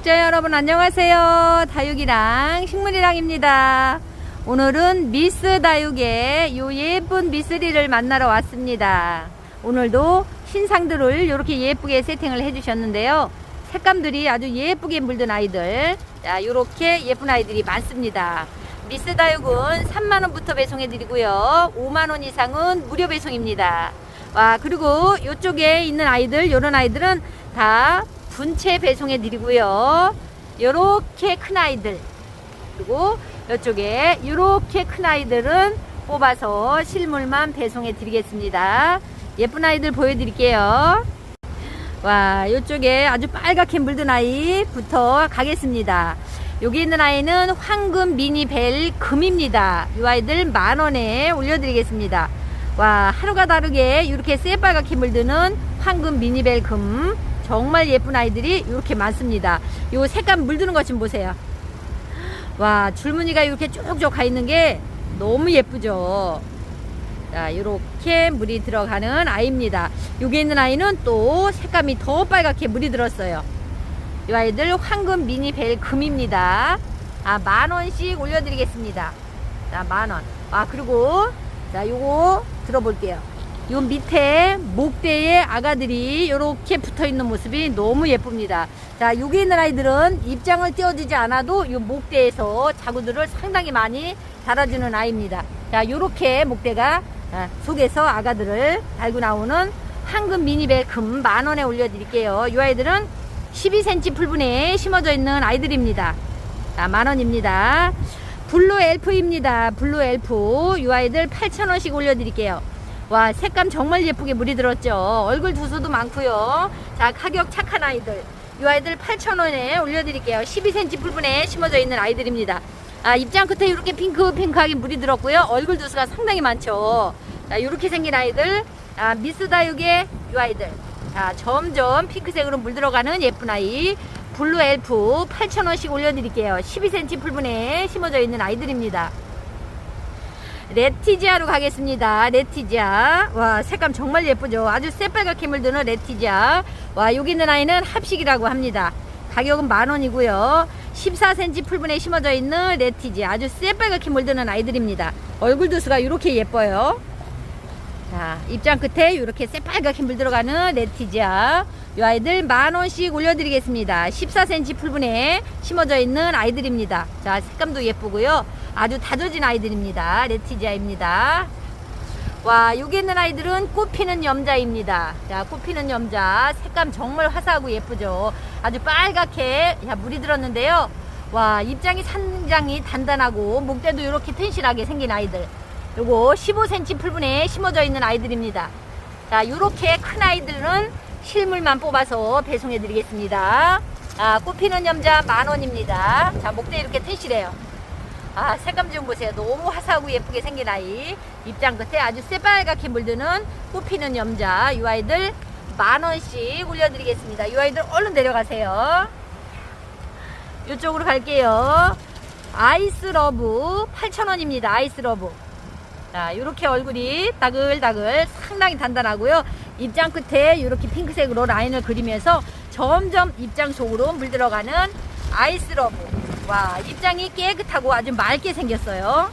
구독자 여러분 안녕하세요. 다육이랑 식물이랑입니다. 오늘은 미스 다육의 요 예쁜 미스리를 만나러 왔습니다. 오늘도 신상들을 이렇게 예쁘게 세팅을 해주셨는데요. 색감들이 아주 예쁘게 물든 아이들. 자, 이렇게 예쁜 아이들이 많습니다. 미스 다육은 3만원부터 배송해드리고요. 5만원 이상은 무료 배송입니다. 와, 그리고 이쪽에 있는 아이들, 요런 아이들은 다 분체 배송해 드리고요. 요렇게 큰 아이들 그리고 이쪽에 요렇게 큰 아이들은 뽑아서 실물만 배송해 드리겠습니다. 예쁜 아이들 보여드릴게요. 와, 이쪽에 아주 빨갛게 물든 아이부터 가겠습니다. 여기 있는 아이는 황금 미니벨 금입니다. 이 아이들 만 원에 올려드리겠습니다. 와, 하루가 다르게 이렇게 새빨갛게 물드는 황금 미니벨 금. 정말 예쁜 아이들이 이렇게 많습니다. 요 색감 물드는 것 좀 보세요. 와, 줄무늬가 이렇게 쭉쭉 가 있는 게 너무 예쁘죠. 자, 이렇게 물이 들어가는 아이입니다. 여기 있는 아이는 또 색감이 더 빨갛게 물이 들었어요. 이 아이들 황금 미니 벨 금입니다. 아, 만 원씩 올려드리겠습니다. 자, 만 원. 아, 그리고, 자, 요거 들어볼게요. 요 밑에 목대에 아가들이 이렇게 붙어 있는 모습이 너무 예쁩니다. 자, 여기 있는 아이들은 입장을 띄워주지 않아도 요 목대에서 자구들을 상당히 많이 달아주는 아이입니다. 자, 요렇게 목대가 아, 속에서 아가들을 달고 나오는 황금 미니벨 금 만원에 올려드릴게요. 이 아이들은 12cm 풀분에 심어져 있는 아이들입니다. 자, 만원입니다. 블루 엘프입니다. 블루 엘프. 이 아이들 8,000원씩 올려드릴게요. 와, 색감 정말 예쁘게 물이 들었죠. 얼굴 두수도 많고요. 자, 가격 착한 아이들. 이 아이들 8,000원에 올려드릴게요. 12cm 풀분에 심어져 있는 아이들입니다. 아, 입장 끝에 이렇게 핑크 핑크하게 물이 들었고요. 얼굴 두수가 상당히 많죠. 자, 이렇게 생긴 아이들. 아, 미스 다육의 이 아이들. 자, 점점 핑크색으로 물 들어가는 예쁜 아이. 블루 엘프 8,000원씩 올려드릴게요. 12cm 풀분에 심어져 있는 아이들입니다. 레티지아로 가겠습니다. 레티지아. 와, 색감 정말 예쁘죠? 아주 새빨갛게 물드는 레티지아. 와, 여기 있는 아이는 합식이라고 합니다. 가격은 만 원이고요. 14cm 풀분에 심어져 있는 레티지아. 아주 새빨갛게 물드는 아이들입니다. 얼굴 두수가 이렇게 예뻐요. 자, 입장 끝에 이렇게 새빨갛게 물들어가는 레티지아. 이 아이들 만 원씩 올려드리겠습니다. 14cm 풀분에 심어져 있는 아이들입니다. 자, 색감도 예쁘고요. 아주 다져진 아이들입니다. 레티지아입니다. 와, 여기 있는 아이들은 꽃피는 염자입니다. 자, 꽃피는 염자. 색감 정말 화사하고 예쁘죠. 아주 빨갛게 야, 물이 들었는데요. 와, 입장이 상장이 단단하고 목대도 이렇게 튼실하게 생긴 아이들. 요거 15cm 풀분에 심어져 있는 아이들입니다. 자, 요렇게 큰 아이들은 실물만 뽑아서 배송해 드리겠습니다. 아, 꽃피는 염자 만 원입니다. 자, 목대 이렇게 튼실해요. 아, 색감 좀 보세요. 너무 화사하고 예쁘게 생긴 아이. 입장 끝에 아주 새빨갛게 물드는 꽃피는 염자. 이 아이들 만 원씩 올려드리겠습니다. 이 아이들 얼른 내려가세요. 이쪽으로 갈게요. 아이스 러브 8,000원입니다. 아이스 러브. 자, 이렇게 얼굴이 다글다글 상당히 단단하고요. 입장 끝에 이렇게 핑크색으로 라인을 그리면서 점점 입장 속으로 물들어가는 아이스 러브. 와, 입장이 깨끗하고 아주 맑게 생겼어요.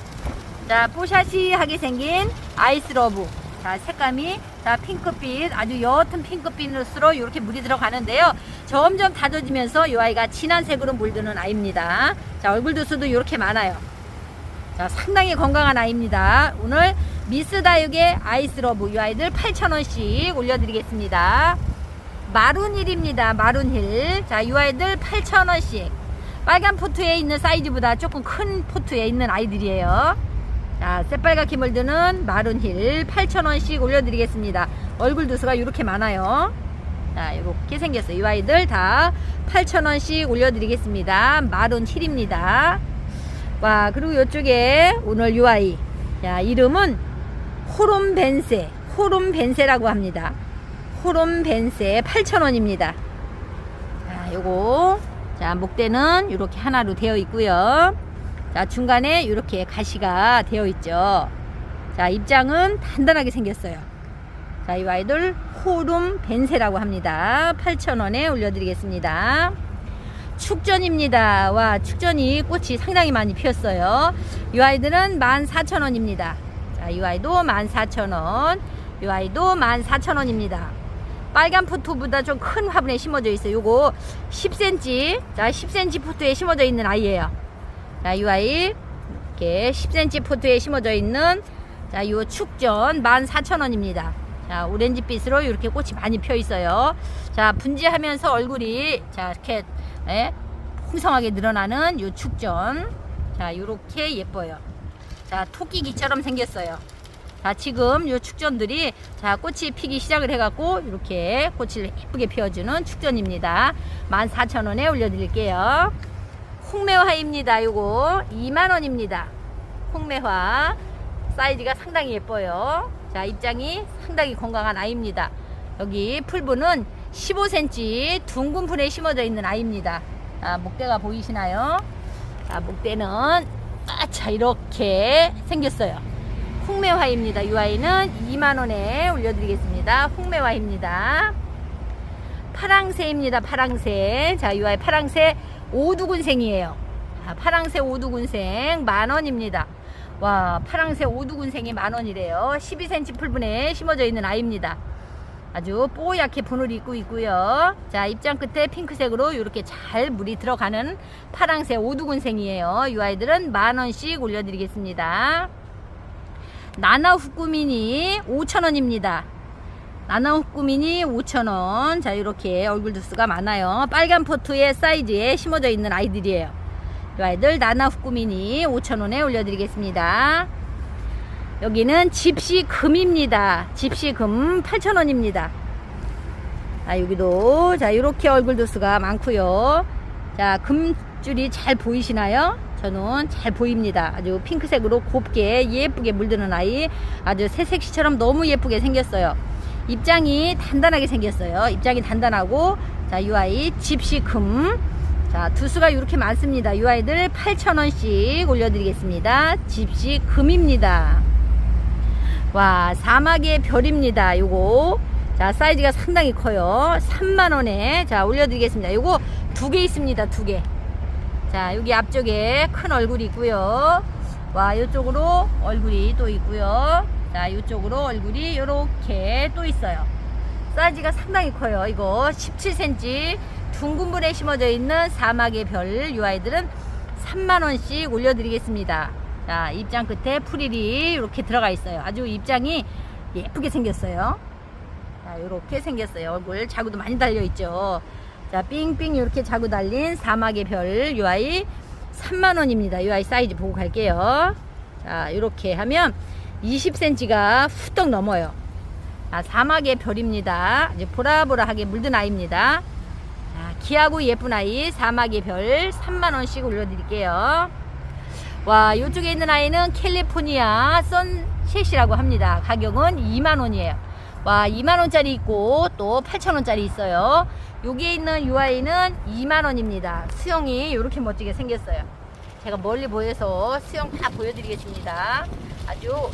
자, 뽀샤시하게 생긴 아이스 러브. 자, 색감이 자, 핑크빛, 아주 옅은 핑크빛으로 이렇게 물이 들어가는데요. 점점 다져지면서 이 아이가 진한 색으로 물드는 아이입니다. 자, 얼굴 두수도 이렇게 많아요. 자, 상당히 건강한 아이입니다. 오늘 미스 다육의 아이스 러브 이 아이들 8,000원씩 올려드리겠습니다. 마룬힐입니다. 마룬힐. 자, 이 아이들 8,000원씩. 빨간 포트에 있는 사이즈보다 조금 큰 포트에 있는 아이들이에요. 자, 새빨갛게 물드는 마룬힐 8,000원씩 올려드리겠습니다. 얼굴 두수가 이렇게 많아요. 자, 이렇게 생겼어요. 이 아이들 다 8,000원씩 올려드리겠습니다. 마룬힐입니다. 와, 그리고 이쪽에 오늘 이 아이. 자, 이름은 호롬벤세. 호롬벤세라고 합니다. 호롬벤세 8,000원입니다. 자, 요거. 자, 목대는 이렇게 하나로 되어 있고요. 자, 중간에 이렇게 가시가 되어 있죠. 자, 입장은 단단하게 생겼어요. 자, 이 아이들 호룸 벤세라고 합니다. 8,000원에 올려드리겠습니다. 축전입니다. 와, 축전이 꽃이 상당히 많이 피었어요. 이 아이들은 14,000원입니다. 자, 이 아이도 14,000원. 이 아이도 14,000원입니다. 빨간 포토보다 좀 큰 화분에 심어져 있어요. 요거 10cm. 자, 10cm 포트에 심어져 있는 아이예요. 자, 이 아이 이렇게 10cm 포트에 심어져 있는 자, 요 축전 14,000원입니다. 자, 오렌지빛으로 이렇게 꽃이 많이 펴 있어요. 자, 분지하면서 얼굴이 자, 이렇게 예, 풍성하게 늘어나는 요 축전. 자, 요렇게 예뻐요. 자, 토끼기처럼 생겼어요. 자, 지금 요 축전들이 자, 꽃이 피기 시작을 해갖고 이렇게 꽃을 예쁘게 피워주는 축전입니다. 14,000원에 올려드릴게요. 홍매화입니다. 요거 2만원입니다. 홍매화. 사이즈가 상당히 예뻐요. 자, 입장이 상당히 건강한 아이입니다. 여기 풀분은 15cm 둥근 풀에 심어져 있는 아이입니다. 아, 목대가 보이시나요? 자, 목대는 아차 이렇게 생겼어요. 홍매화입니다. 이 아이는 2만원에 올려드리겠습니다. 홍매화입니다. 파랑새입니다. 파랑새. 자, 이 아이 파랑새 오두군생이에요. 자, 파랑새 오두군생 만원입니다. 와, 파랑새 오두군생이 만원이래요. 12cm 풀분에 심어져 있는 아이입니다. 아주 뽀얗게 분을 입고 있고요. 자, 입장 끝에 핑크색으로 이렇게 잘 물이 들어가는 파랑새 오두군생이에요. 이 아이들은 만원씩 올려드리겠습니다. 나나 후꾸미니 5천원입니다. 나나 후꾸미니 5천원. 자, 이렇게 얼굴 두수가 많아요. 빨간 포트의 사이즈에 심어져 있는 아이들이에요. 이 아이들 나나 후꾸미니 5천원에 올려드리겠습니다. 여기는 집시금입니다. 집시금 8,000원입니다. 아, 여기도 자, 이렇게 얼굴 도수가 많고요. 자, 금줄이 잘 보이시나요? 저는 잘 보입니다. 아주 핑크색으로 곱게 예쁘게 물드는 아이. 아주 새색시처럼 너무 예쁘게 생겼어요. 입장이 단단하게 생겼어요. 입장이 단단하고 자, 이 아이 집시금 자, 두수가 이렇게 많습니다. 이 아이들 8,000원씩 올려드리겠습니다. 집시금입니다. 와 사막의 별입니다. 요거. 자 사이즈가 상당히 커요. 3만원에. 자 올려드리겠습니다. 요거 두 개 있습니다. 두개자 여기 앞쪽에 큰 얼굴이 있고요. 와 이쪽으로 얼굴이 또 있고요. 자 이쪽으로 얼굴이 이렇게 또 있어요. 사이즈가 상당히 커요. 이거 17cm 둥근 분에 심어져 있는 사막의 별이 아이들은 3만원씩 올려드리겠습니다 자, 입장 끝에 프릴이 이렇게 들어가 있어요. 아주 입장이 예쁘게 생겼어요. 자, 이렇게 생겼어요. 얼굴 자구도 많이 달려 있죠. 자, 삥삥 이렇게 자구 달린 사막의 별 UI 3만 원입니다. UI 사이즈 보고 갈게요. 자, 이렇게 하면 20cm가 훌떡 넘어요. 자, 사막의 별입니다. 아주 보라보라하게 물든 아이입니다. 자, 귀하고 예쁜 아이 사막의 별 3만 원씩 올려드릴게요. 와, 이쪽에 있는 아이는 캘리포니아 선셋이라고 합니다. 가격은 2만원이에요. 와, 2만원짜리 있고 또 8천원짜리 있어요. 여기에 있는 이 아이는 2만원입니다. 수영이 이렇게 멋지게 생겼어요. 제가 멀리 보여서 수영 다 보여드리겠습니다. 아주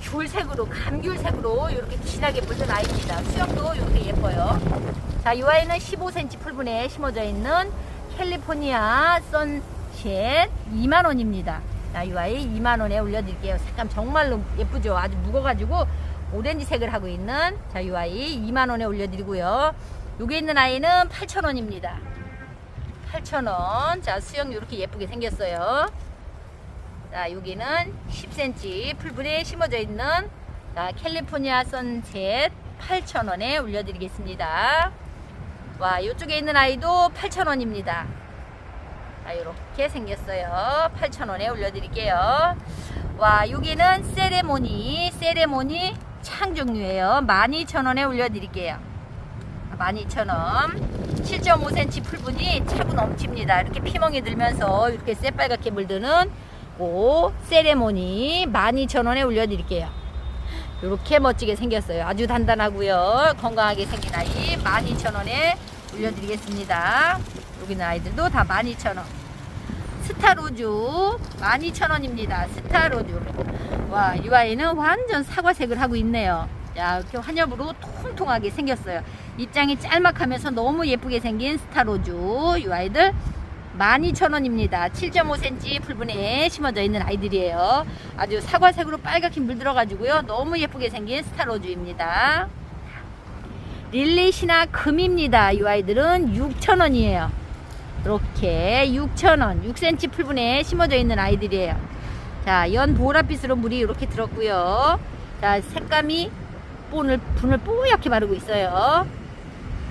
귤색으로, 감귤색으로 이렇게 진하게 물든 아이입니다. 수영도 이렇게 예뻐요. 자, 이 아이는 15cm 풀분에 심어져 있는 캘리포니아 선 셋 2만원입니다. 자, 이 아이 2만원에 올려드릴게요. 색감 정말로 예쁘죠? 아주 묵어가지고 오렌지 색을 하고 있는 자, 이 아이 2만원에 올려드리고요. 여기 있는 아이는 8천원입니다. 8천원. 자, 수영 이렇게 예쁘게 생겼어요. 자, 여기는 10cm 풀분에 심어져 있는 자, 캘리포니아 선셋 8천원에 올려드리겠습니다. 와, 이쪽에 있는 아이도 8천원입니다. 자, 이렇게 생겼어요. 8,000원에 올려드릴게요. 와, 여기는 세레모니, 세레모니 창 종류예요. 12,000원에 올려드릴게요. 12,000원. 7.5cm 풀분이 차고 넘칩니다. 이렇게 피멍이 들면서 이렇게 새빨갛게 물드는 오, 세레모니 12,000원에 올려드릴게요. 이렇게 멋지게 생겼어요. 아주 단단하고요. 건강하게 생긴 아이 12,000원에 올려드리겠습니다. 여기는 아이들도 다 12,000원. 스타로즈 12,000원입니다. 스타로즈. 와, 이 아이는 완전 사과색을 하고 있네요. 자, 이렇게 환엽으로 통통하게 생겼어요. 입장이 짤막하면서 너무 예쁘게 생긴 스타로즈. 이 아이들 12,000원입니다. 7.5cm 풀분에 심어져 있는 아이들이에요. 아주 사과색으로 빨갛게 물들어가지고요. 너무 예쁘게 생긴 스타로즈입니다. 릴리시나 금입니다. 이 아이들은 6,000원이에요. 이렇게 6,000원, 6cm 풀분에 심어져 있는 아이들이에요. 자, 연 보랏빛으로 물이 이렇게 들었고요. 자, 색감이 분을, 분을 뽀얗게 바르고 있어요.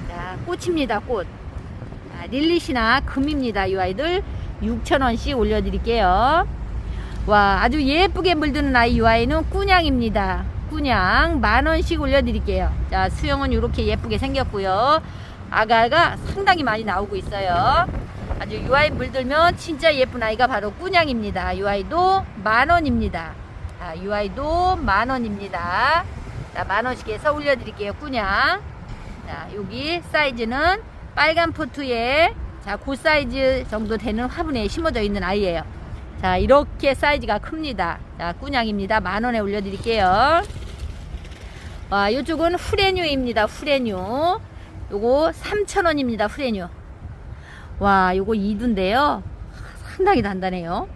자, 꽃입니다, 꽃. 자, 릴리시나 금입니다. 이 아이들 6,000원씩 올려드릴게요. 와, 아주 예쁘게 물드는 아이 이 아이는 꾸냥입니다. 꾸냥 만원씩 올려드릴게요. 자, 수영은 이렇게 예쁘게 생겼고요. 아가가 상당히 많이 나오고 있어요. 아주 이 아이 물들면 진짜 예쁜 아이가 바로 꾸냥입니다. 이 아이도 만원입니다. 자, 이 아이도 만원입니다. 자, 만원씩 해서 올려드릴게요. 꾸냥. 자, 여기 사이즈는 빨간 포트에 자, 그 사이즈 정도 되는 화분에 심어져 있는 아이예요. 자, 이렇게 사이즈가 큽니다. 자, 꾸냥입니다. 만 원에 올려드릴게요. 와, 이쪽은 후레뉴입니다. 후레뉴. 요거 3,000원입니다. 후레뉴. 와, 요거 2두인데요. 상당히 단단해요.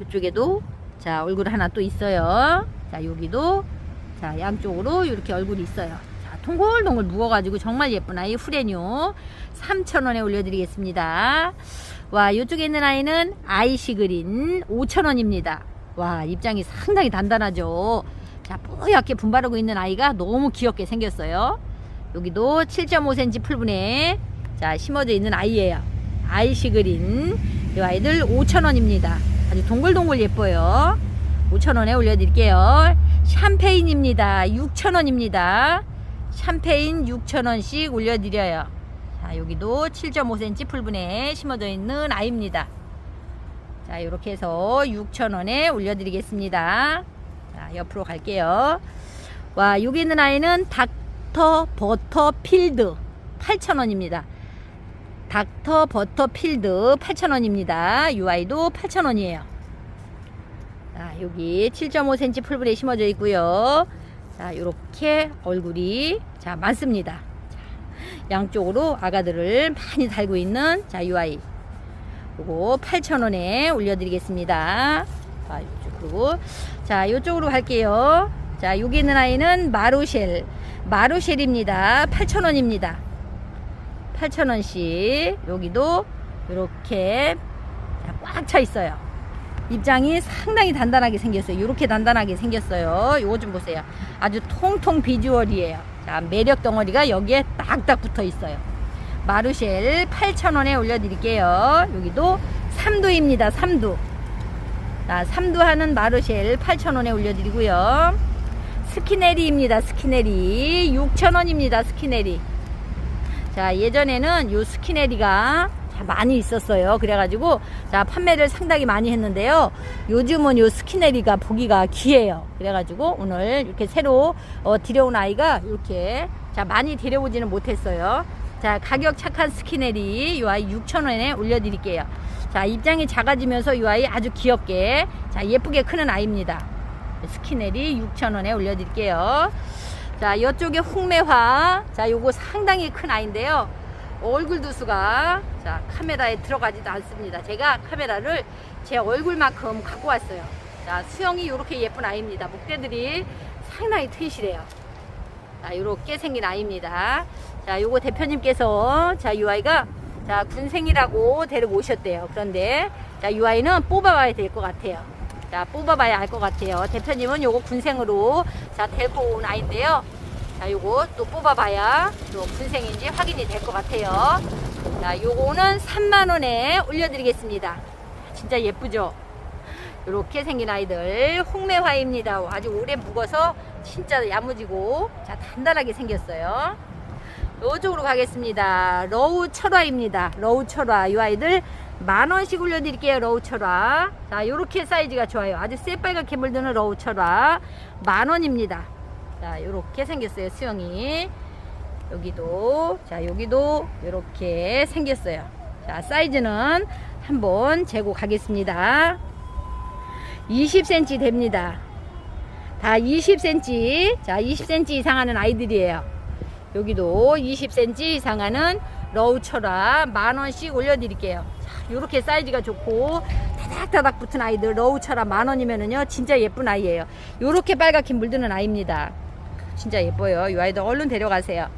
이쪽에도 자, 얼굴 하나 또 있어요. 자, 여기도 자, 양쪽으로 이렇게 얼굴이 있어요. 자, 통골통골 묵어가지고 정말 예쁜 아이 후레뉴 3,000원에 올려드리겠습니다. 와, 이쪽에 있는 아이는 아이시 그린 5,000원입니다. 와, 입장이 상당히 단단하죠. 자, 뽀얗게 분바르고 있는 아이가 너무 귀엽게 생겼어요. 여기도 7.5cm 풀분에 자, 심어져 있는 아이예요. 아이시 그린. 이 아이들 5,000원입니다. 아주 동글동글 예뻐요. 5,000원에 올려드릴게요. 샴페인입니다. 6,000원입니다. 샴페인 6,000원씩 올려드려요. 자, 여기도 7.5cm 풀분에 심어져 있는 아이입니다. 자, 이렇게 해서 6,000원에 올려드리겠습니다. 자, 옆으로 갈게요. 와, 여기 있는 아이는 닥터 버터 필드 8,000원입니다. 닥터 버터 필드 8,000원입니다. 이 아이도 8,000원이에요. 자, 여기 7.5cm 풀분에 심어져 있고요. 자, 이렇게 얼굴이 자, 많습니다. 자, 양쪽으로 아가들을 많이 달고 있는 자, 이 아이. 요거 8,000원에 올려드리겠습니다. 자, 이쪽으로. 자, 이쪽으로 갈게요. 자, 여기 있는 아이는 마루쉘. 마루쉘입니다. 8,000원입니다. 8,000원씩. 여기도 이렇게 꽉 차 있어요. 입장이 상당히 단단하게 생겼어요. 이렇게 단단하게 생겼어요. 요거 좀 보세요. 아주 통통 비주얼이에요. 자, 매력 덩어리가 여기에 딱딱 붙어 있어요. 마루쉘 8,000원에 올려드릴게요. 여기도 3두입니다. 3두. 자, 3두 하는 마루쉘 8,000원에 올려드리고요. 스키네리입니다. 스키네리 6,000원입니다. 스키네리. 자, 예전에는 요 스키네리가 자, 많이 있었어요. 그래가지고 자 판매를 상당히 많이 했는데요. 요즘은 요 스키네리가 보기가 귀해요. 그래가지고 오늘 이렇게 새로 어, 들여온 아이가 이렇게 자 많이 데려오지는 못했어요. 자 가격 착한 스키네리 이 아이 6,000원에 올려드릴게요. 자 입장이 작아지면서 이 아이 아주 귀엽게 자 예쁘게 크는 아이입니다. 스키네리 6,000원에 올려드릴게요. 자 이쪽에 홍매화 자 요거 상당히 큰 아이인데요. 얼굴 두수가 자 카메라에 들어가지도 않습니다. 제가 카메라를 제 얼굴만큼 갖고 왔어요. 자 수영이 이렇게 예쁜 아이입니다. 목대들이 상당히 튼실해요. 자 이렇게 생긴 아이입니다. 자 요거 대표님께서 자 이 아이가 자 군생이라고 데리고 오셨대요. 그런데 자 이 아이는 뽑아봐야 될 것 같아요. 자 뽑아봐야 알 것 같아요. 대표님은 요거 군생으로 자 데리고 온 아이인데요. 자, 요거 또 뽑아봐야 또 분생인지 확인이 될 것 같아요. 자, 요거는 3만원에 올려드리겠습니다. 진짜 예쁘죠? 이렇게 생긴 아이들 홍매화입니다. 아주 오래 묵어서 진짜 야무지고 자 단단하게 생겼어요. 이쪽으로 가겠습니다. 러우 철화입니다. 러우 철화 이 아이들 만 원씩 올려드릴게요. 러우 철화. 자 이렇게 사이즈가 좋아요. 아주 새빨갛게 물드는 러우 철화 만 원입니다. 자, 요렇게 생겼어요. 수영이. 여기도, 자, 여기도 요렇게 생겼어요. 자, 사이즈는 한번 재고 가겠습니다. 20cm 됩니다. 다 20cm. 자, 20cm 이상 하는 아이들이에요. 여기도 20cm 이상 하는 러우철아 만원씩 올려드릴게요. 자, 요렇게 사이즈가 좋고 다닥다닥 붙은 아이들 러우철아 만원이면은요, 진짜 예쁜 아이예요. 요렇게 빨갛게 물드는 아이입니다. 진짜 예뻐요. 이 아이들 얼른 데려가세요.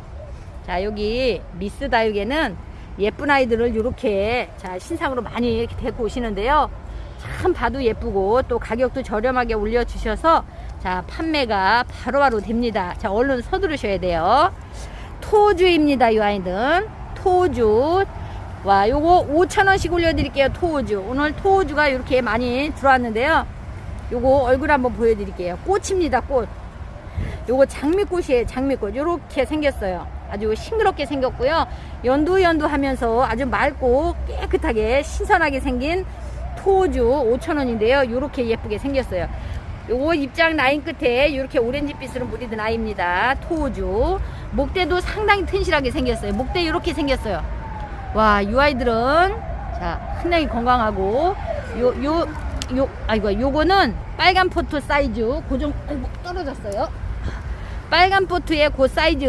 자, 여기 미스 다육에는 예쁜 아이들을 이렇게 자, 신상으로 많이 이렇게 데리고 오시는데요. 참 봐도 예쁘고 또 가격도 저렴하게 올려주셔서 자, 판매가 바로바로 됩니다. 자, 얼른 서두르셔야 돼요. 토주입니다, 이 아이는. 토주. 와, 요거 5,000원씩 올려드릴게요, 토우주. 오늘 토우주가 이렇게 많이 들어왔는데요. 요거 얼굴 한번 보여드릴게요. 꽃입니다, 꽃. 요거 장미꽃이에요, 장미꽃. 요렇게 생겼어요. 아주 싱그럽게 생겼고요. 연두연두 하면서 아주 맑고 깨끗하게 신선하게 생긴 토우주 5,000원인데요. 요렇게 예쁘게 생겼어요. 요거 입장 라인 끝에 이렇게 오렌지빛으로 무리든 아이입니다. 토우주. 목대도 상당히 튼실하게 생겼어요. 목대 이렇게 생겼어요. 와, 이 아이들은 자, 상당히 건강하고 요 요 요 아이고 요거는 빨간 포트 사이즈 고정 아이고 떨어졌어요. 빨간 포트의 그 사이즈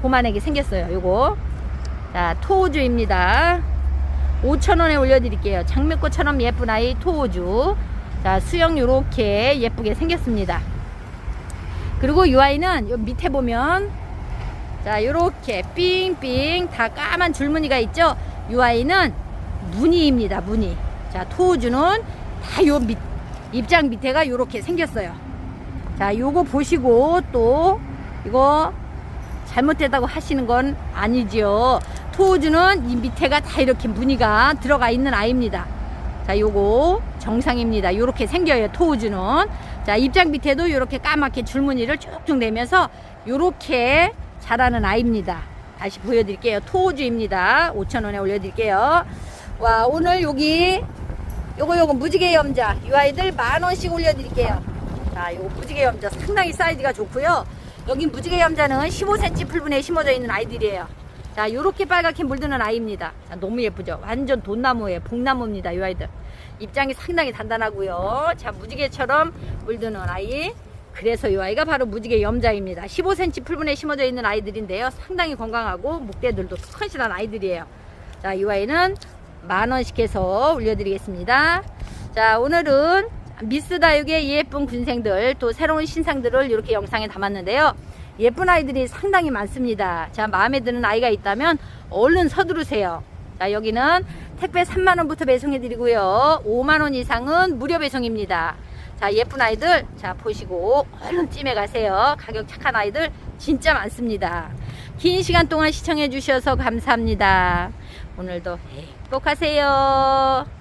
고만하게 생겼어요. 요거. 자, 토우주입니다. 5,000원에 올려드릴게요. 장미꽃처럼 예쁜 아이 토우주. 자, 수영 요렇게 예쁘게 생겼습니다. 그리고 이 아이는 요 밑에 보면 자, 요렇게 삥삥 다 까만 줄무늬가 있죠? 이 아이는 무늬입니다. 무늬. 자, 토우주는 다 요 밑, 입장 밑에가 요렇게 생겼어요. 자, 요거 보시고 또 이거 잘못됐다고 하시는 건 아니지요. 토우주는 이 밑에가 다 이렇게 무늬가 들어가 있는 아이입니다. 자, 요거 정상입니다. 요렇게 생겨요. 토우주는. 자, 입장 밑에도 요렇게 까맣게 줄무늬를 쭉쭉 내면서 요렇게 자라는 아이입니다. 다시 보여드릴게요. 토우주입니다. 5,000원에 올려드릴게요. 와, 오늘 여기 요거 요거 무지개 염자 이 아이들 만 원씩 올려드릴게요. 자, 요거 무지개 염자 상당히 사이즈가 좋고요. 여기 무지개 염자는 15cm 풀분에 심어져 있는 아이들이에요. 자, 요렇게 빨갛게 물드는 아이입니다. 자, 너무 예쁘죠? 완전 돈나무예요. 복나무입니다. 이 아이들. 입장이 상당히 단단하고요. 자, 무지개처럼 물드는 아이. 그래서 이 아이가 바로 무지개 염자입니다. 15cm 풀분에 심어져 있는 아이들인데요. 상당히 건강하고 목대들도 튼실한 아이들이에요. 자, 이 아이는 만 원씩 해서 올려드리겠습니다. 자, 오늘은 미스 다육의 예쁜 군생들 또 새로운 신상들을 이렇게 영상에 담았는데요. 예쁜 아이들이 상당히 많습니다. 자, 마음에 드는 아이가 있다면 얼른 서두르세요. 자, 여기는 택배 3만원부터 배송해드리고요. 5만원 이상은 무료 배송입니다. 자, 예쁜 아이들, 자, 보시고 얼른 찜해 가세요. 가격 착한 아이들 진짜 많습니다. 긴 시간 동안 시청해 주셔서 감사합니다. 오늘도 행복하세요.